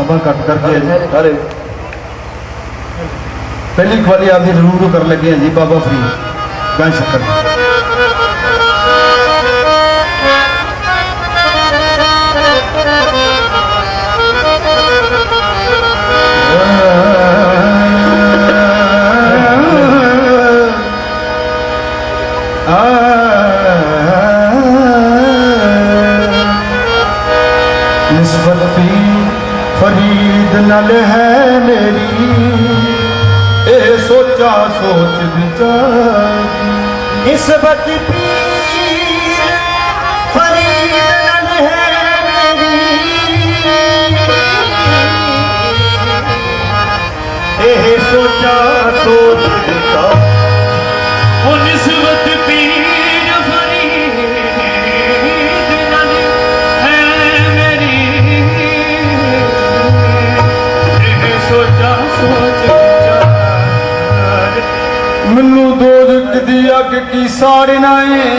ਆਵਾਜ਼ਾਂ ਕੱਟ ਕਰਕੇ ਸਾਰੇ। ਪਹਿਲੀ ਖਵਾਲੀ ਆਪਦੀ ਜ਼ਰੂਰ ਕਰ ਲੱਗੇ ਹਾਂ ਜੀ ਬਾਬਾ ਫਰੀਦ। ਗਾਂ ਸ਼ੱਕਰ। ਨਿਸਬਤ ਵੀ ਫਰੀਦ ਨਾਲ ਹੈ ਮੇਰੀ ਇਹ ਸੋਚਾ ਸੋਚ ਵਿਚਾਰ ਨਿਸਬਤ ਪੀਰ ਫਰੀਦ ਨਾਲ ਹੈ ਮੇਰੀ ਇਹ ਸੋਚਾ ਸੋਚ ਵਿਚਾਰ ਉਹ ਨਿਸਬਤ ਪੀਰ ਦੋਜ਼ਖ ਦੀ ਅੱਗ ਕੀ ਸਾੜਨਾ ਏ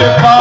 Bye.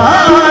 हाथो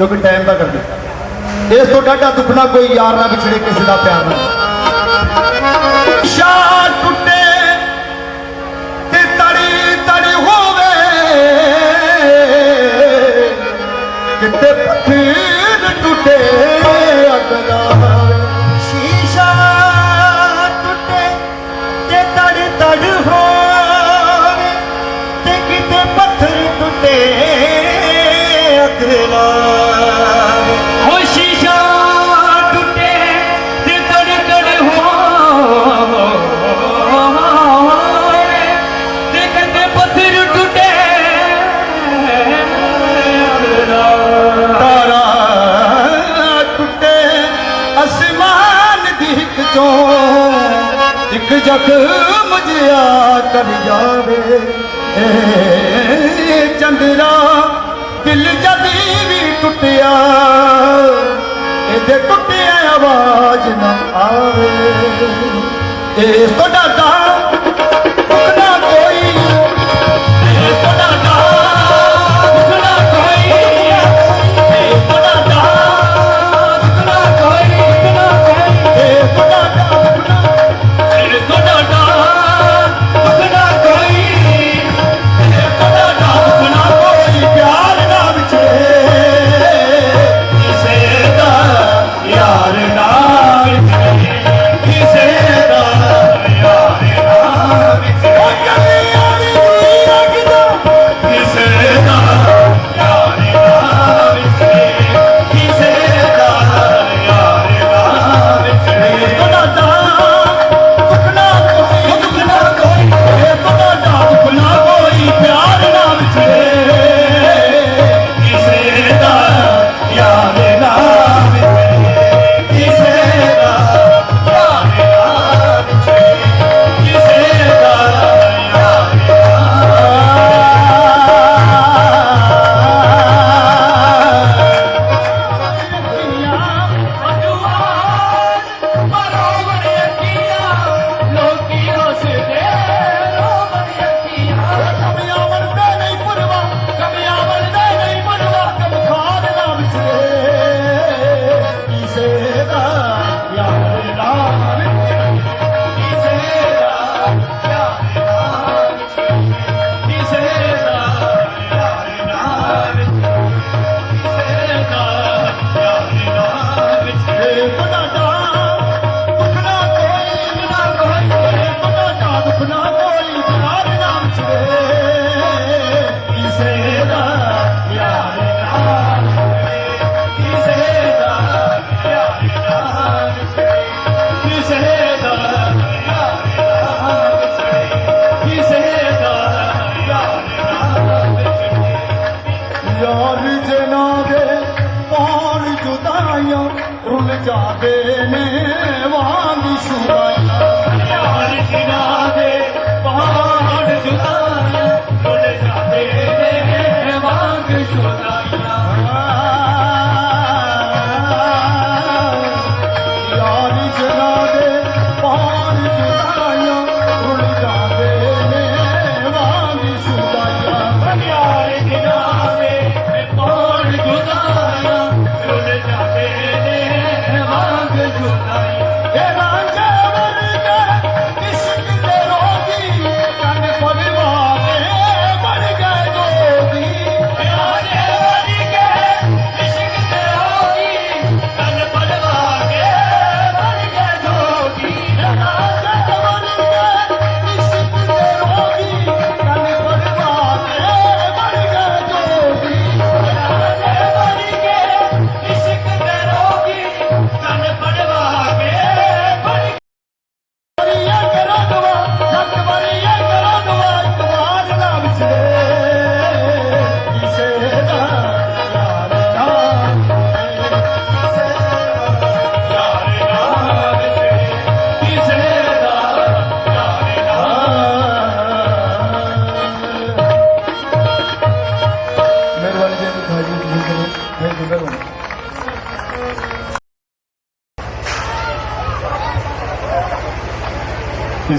ਕਿਉਂਕਿ ਟਾਈਮ ਦਾ ਕਰਦੇ। ਇਸ ਤੋਂ ਡਾਢਾ ਦੁੱਖਣਾ ਕੋਈ ਯਾਰ ਨਾ ਵਿਛੜੇ ਕਿਸੇ ਦਾ ਪਿਆਰ ਨਾ। ਸ਼ਾਹ ਟੁੱਟੇ ਤੇ ਤੜੀ ਤੜੀ ਹੋਵੇ। ਕਿਤੇ ਪੱਥਰ ਟੁੱਟੇ ਸ਼ੀਸ਼ਾ ਟੁੱਟੇ ਤੇ ਤੜੀ ਤੜ ਹੋਵੇ। ਤੇ ਕਿਤੇ ਪੱਥਰ ਟੁੱਟੇ ਅਗਲਾ ਜ਼ਖਮ ਜਿਆ ਕਰ ਜਾਵੇ। ਏ ਚੰਦਰਾ, ਦਿਲ ਜਦੀ ਵੀ ਟੁੱਟਿਆ, ਇਹਦੇ ਟੁੱਟਿਆ ਆਵਾਜ਼ ਨਾ ਆਵੇ। ਇਹ ਤੁਹਾਡਾ वांगुर